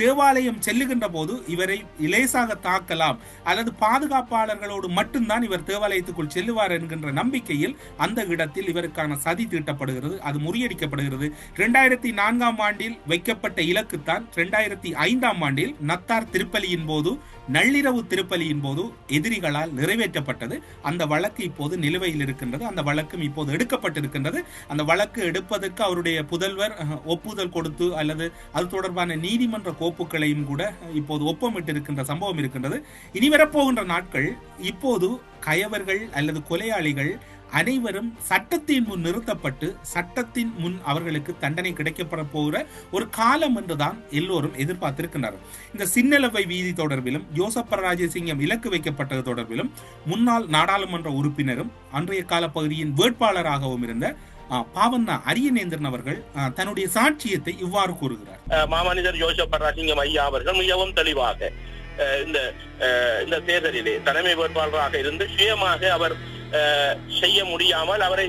தேவாலயம் செல்லுகின்ற போது இவரை இலேசாக தாக்கலாம் அல்லது பாதுகாப்பாளர்களோடு மட்டும்தான் இவர் தேவாலயத்துக்குள் செல்லுவார் என்கின்ற நம்பிக்கையில் அந்த இடத்தில் இவருக்கான சதி தீட்டப்படுகிறது. அது முறியடிக்கப்படுகிறது. இரண்டாயிரத்தி நான்காம் ஆண்டில் வைக்கப்பட்ட இலக்குத்தான் இரண்டாயிரத்தி ஐந்தாம் ஆண்டில் நத்தார் திருப்பலியின் போது நள்ளிரவு திருப்பலியின் போது எதிரிகளால் நிறைவேற்றப்பட்டது. அந்த வழக்கு இப்போது நிலுவையில் இருக்கின்றது. அந்த வழக்கும் இப்போது எடுக்கப்பட்டிருக்கின்றது. அந்த வழக்கு எடுப்பதற்கு அவருடைய புதல்வர் ஒப்புதல் கொடுத்து அல்லது அது தொடர்பான நீதிமன்ற கோப்புகளையும் கூட இப்போது ஒப்பமிட்டு இருக்கின்ற சம்பவம் இருக்கின்றது. இனி வரப்போகின்ற நாட்கள் இப்போது கயவர்கள் அல்லது கொலையாளிகள் அனைவரும் சட்டத்தின் முன் நிறுத்தப்பட்டு சட்டத்தின் முன் அவர்களுக்கு தண்டனை கிடைக்கப்பட போகிற ஒரு காலம் என்றுதான் எல்லோரும் எதிர்பார்த்திருக்கின்றனர். இந்த சின்னலவை வீதி தொடர்பிலும் ஜோசப் ராஜசிங்கம் இலக்கு வைக்கப்பட்டது தொடர்பிலும் முன்னாள் நாடாளுமன்ற உறுப்பினரும் அன்றைய கால பகுதியின் வேட்பாளராகவும் இருந்த பாவண்ணா அரியநேந்திரன் அவர்கள் தன்னுடைய சாட்சியத்தை இவ்வாறு கூறுகிறார். மாமனிதர் யோசப் பராசிங்கம் ஐயா அவர்கள் மிகவும் தெளிவாக இந்த இந்த தேர்தலிலே தலைமை வேட்பாளராக இருந்து சுயமாக அவர் செய்ய முடியாமல் அவரை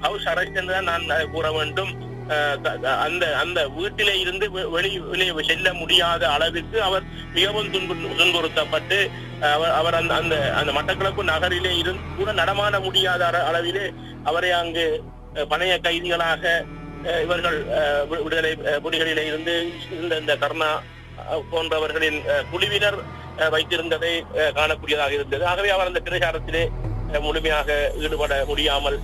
ஹவுஸ் அரெஸ்ட் என்றுதான் நான் கூற வேண்டும். அந்த அந்த வீட்டிலே இருந்து வெ- வெளியிலே செல்ல முடியாத அளவிற்கு அவர் மிகவும் துன்பு- துன்புறுத்தப்பட்டு அவர் அவர் அந்த அந்த அந்த மட்டக்களப்பு நகரிலே இருந்து கூட நடமாட முடியாத அளவிலே அவரை அங்கு பழைய கைதிகளாக இவர்கள் விடுதலை புலிகளிலே இருந்து இந்த இந்த கர்ணா போன்றவர்களின் குழுவினர் அஹ், வைத்திருந்ததை காணக்கூடியதாக இருந்தது. ஆகவே அவர் அந்த பிரச்சாரத்திலே முழுமையாக ஈடுபட முடியாமல்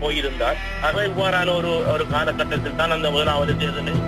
போயிருந்தார். ஆகவே இவ்வாறான ஒரு ஒரு காலகட்டத்தில் தான் அந்த முதலாவது தேர்தலில்